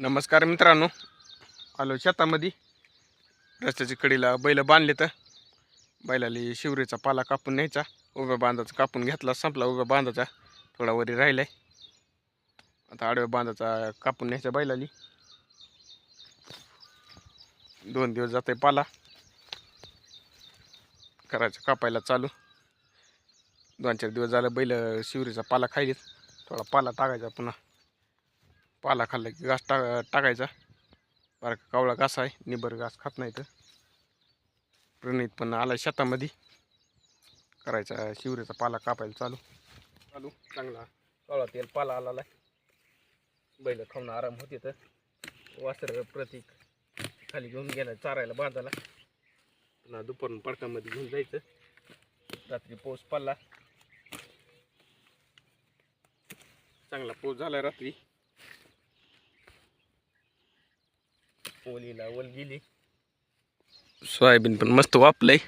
नमस्कार मित्रांनो. आलो शेतामध्ये. रस्त्याच्या कडीला बैल बांधले तर बैलाली शिवरीचा पाला कापून न्यायचा. उभ्या बांधाचा कापून घेतला संपला उभ्या बांधाचा. थोडा वरी राहिलाय. आता आडव्या बांधाचा कापून न्यायचा बैलाली. दोन दिवस जाते पाला. करायचं कापायला चालू. दोन चार दिवस झालं बैल शिवरीचा पाला खायलेत. थोडा पाला टाकायचा पुन्हा. पाला खाल्ला की घास टाक टाकायचा. बारका कावळा घास आहे निबर घास खात नाही तर. प्रणित पण आला शेतामध्ये. करायचा शिवरेचा पाला कापायला चालू. चालू. चांगला कावळा तेल पाला आला बैल खाऊन आराम होते तर. वासर प्रतीक खाली घेऊन गेला चारायला बांधायला. पुन्हा दुपारून पडकामध्ये घेऊन जायचं. रात्री पाऊस पडला. चांगला पाऊस झाला रात्री. ओलीला ओल गेली. सोयाबीन पण मस्त वापलंय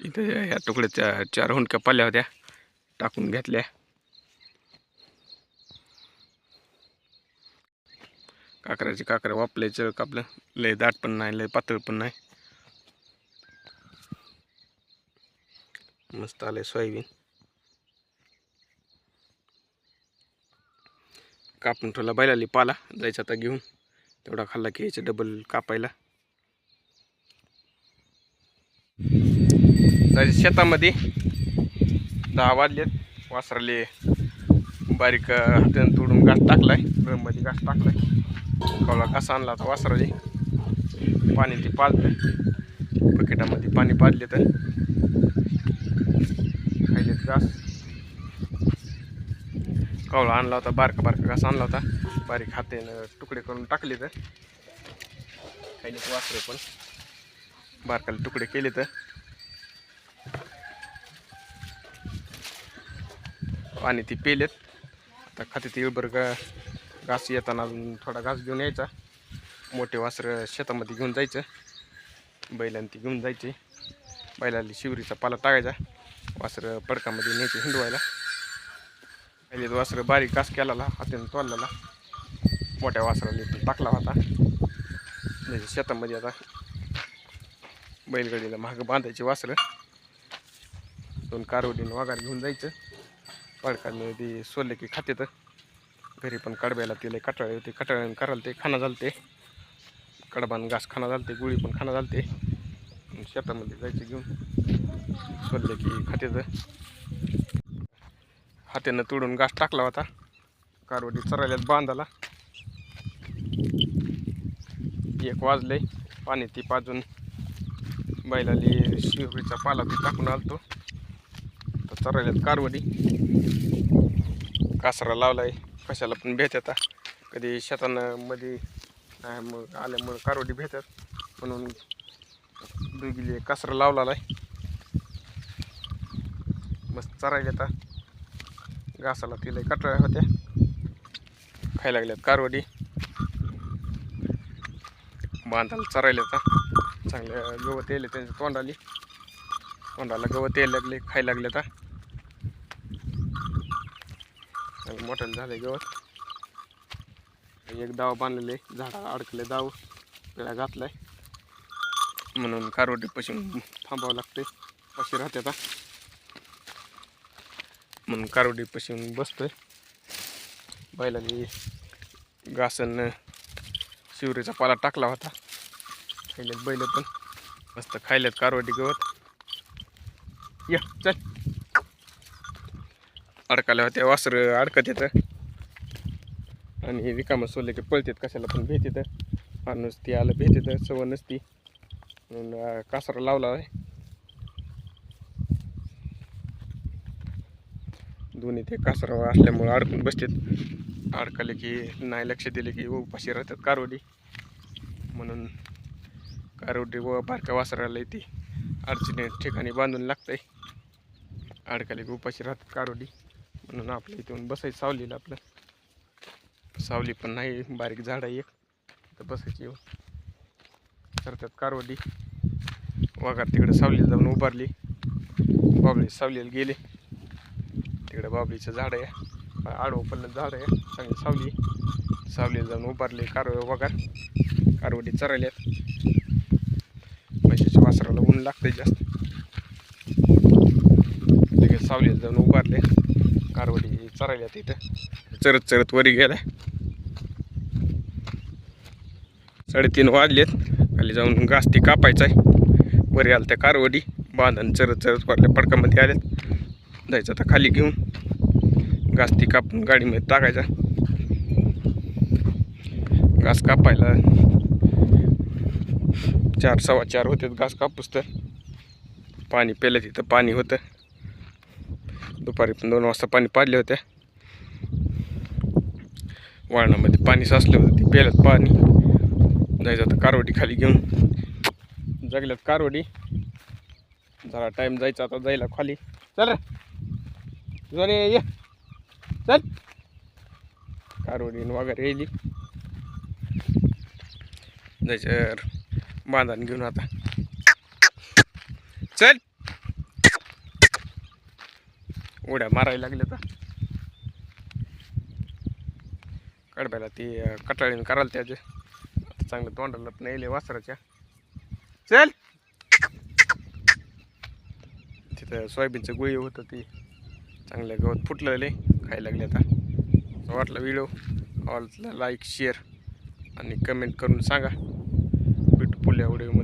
इथे ह्या तुकड्याच्या चार हुंडक्या पाल्या होत्या टाकून घेतल्या. काकराची काकर वापलायचं कापलं लय दाट पण नाही लय पातळ पण नाही. मस्त आलंय सोयाबीन. कापून ठेवला बैलाली पाला जायचं आता घेऊन. तेवढा खाल्ला की यायचं डबल कापायला. जायचं शेतामध्ये दहा वाजलेत. वासराले बारीक अं, हातानं तोडून घास टाकलाय. ड्रममध्ये घास टाकलाय. कवळा घास आणला होता वासराले. पाणी ते पाजलं. बकेटामध्ये पाणी पाजले तर. खायलेत घास. कावळा आणला होता बारका बारका घास आणला होता. बारीक हातेनं तुकडे करून टाकले तर. काही वासरे पण. बारकाला तुकडे केले तर. पाणी ती पेलेत. आता खाते ते बरं का घास येताना अजून थोडा घास घेऊन यायचा. मोठे वासरं शेतामध्ये घेऊन जायचं. बैलांनी ती घेऊन जायची. बैलाला शिवरीचा पाला टाकायचा. वासरं पडकामध्ये न्यायची हिंडवायला. पहिले वासर वासरं बारीक कास केला हाताने तोडलेला मोठ्या वासराने तो टाकला होता. म्हणजे शेतामध्ये आता बैलगाडीला महाग बांधायचे वासरं. दोन कारवडीनं वाघार घेऊन जायचं. पडकाने ते सोडले की खाते तर घरी पण कडब्याला तिला कटाळे होते. कटाळ्यानं करायला ते खाणं झालं ते कडबान घास खाणं झालं ते गुळी पण खाणं झालं ते शेतामध्ये जायचं घेऊन. सोडले की खाते तर हातानं तोडून घास टाकला होता. कारवडी चरायल्यात बांधाला. एक वाजले पाणी ती पाजून बैलाली शिवरीचा पाला ती टाकून आलतो. तर चरायल्यात कारवडी. कासरा लावलाय. कशाला पण भेट येतात कधी शेतानं मध्ये मग आल्यामुळं कारवडी भेटतात म्हणून दुगीले कासरा लावलेला आहे मस्त चरायला येतात घासाला तिला कटाळ्या होत्या. खायला लागल्यात कारवडी. बांधाला चरायला तर चांगल्या गवत यायले त्यांच्या तोंडाली. तोंडाला गवत यायला लागले खायला लागले तर मोठं मोठ्याला झाले गवत. एक दाव बांधलेले झाडा अडकले दाव. पिळा घातलाय. म्हणून कारवडी पशी थांबावं लागते पशी राहते आता. म्हणून कारवडी पशी बसतोय. बैलांनी घासन शिवरीचा पाला टाकला होता. खायल्यात बैल पण. मस्त खायल्यात कारवडी गवत. या चल. अडकायला होत्या वासर अडकत येतं. आणि रिकामं सोडले की पळतात कशाला पण भेट येतं. माणूस ती आलं भेट येतं सवय नसती. म्हणून कासरा लावला आहे. दोन्ही ते कासरा असल्यामुळं अडकून बसतात अडकले की नाही लक्ष दिले की उपाशी राहतात कारवडी. म्हणून कारवडी व बारक्या वासराला ती अडचणी ठिकाणी बांधून लागतंय. अडकले की उपाशी राहतात कारोडी म्हणून आपल्या इथून बसायचं सावलीला आपलं. सावली पण नाही बारीक झाड आहे एक. तर बसायची. करतात कारवडी. वाघार तिकडे सावलीला जाऊन उभारली. बाबळी सावलीला गेले. तिकडे बाबळीचं झाड आहे. आडवं पडलं झाड आहे. चांगली सावली. सावली जाऊन उभारले कारवे वगैरे कारवडी चरायल्यात म्हशीच्या वासराला ऊन लागतंय जास्त. लगेच सावलीत जाऊन उभारले. कारवडी चरायल्यात इथं. चरत चरत वरी गेलाय. साडेतीन वाजलेत. खाली जाऊन घास ती कापायचा आहे वरी आलं त्या कारवडी. बांधून चरत चरत वाटल्या पडकामध्ये आल्यात जायचं. आता खाली घेऊन घास ती कापून गाडीमध्ये टाकायचा. घास कापायला चार सव्वा चार होते घास कापूस तर. पाणी पेलं तिथं पाणी होतं. दुपारी पण दोन वाजता पाणी पाडले होते. वाळणामध्ये पाणी साचलं होतं ते पेलत पाणी. जायचं आता कारवडी खाली घेऊन. जगल्यात कारवडी. जरा टाईम जायचा आता जायला खाली. चल रे. जुने ये. चल. कारोडीन वगैरे येली. जायचं बांधान घेऊन आता. चल. उड्या मारायला लागल्या तर. कडब्याला ती कटाळीन कराल त्याचे. चांगलं तोंडाला पण वासराच्या. चल. तिथं सोयाबीनचं गुळी होतं ती. चांगलं गवत फुटलेले खायला लागले आता. वाटला व्हिडिओ आवडला लाईक शेअर आणि कमेंट करून सांगा. भेटू पुढल्या व्हिडिओमध्ये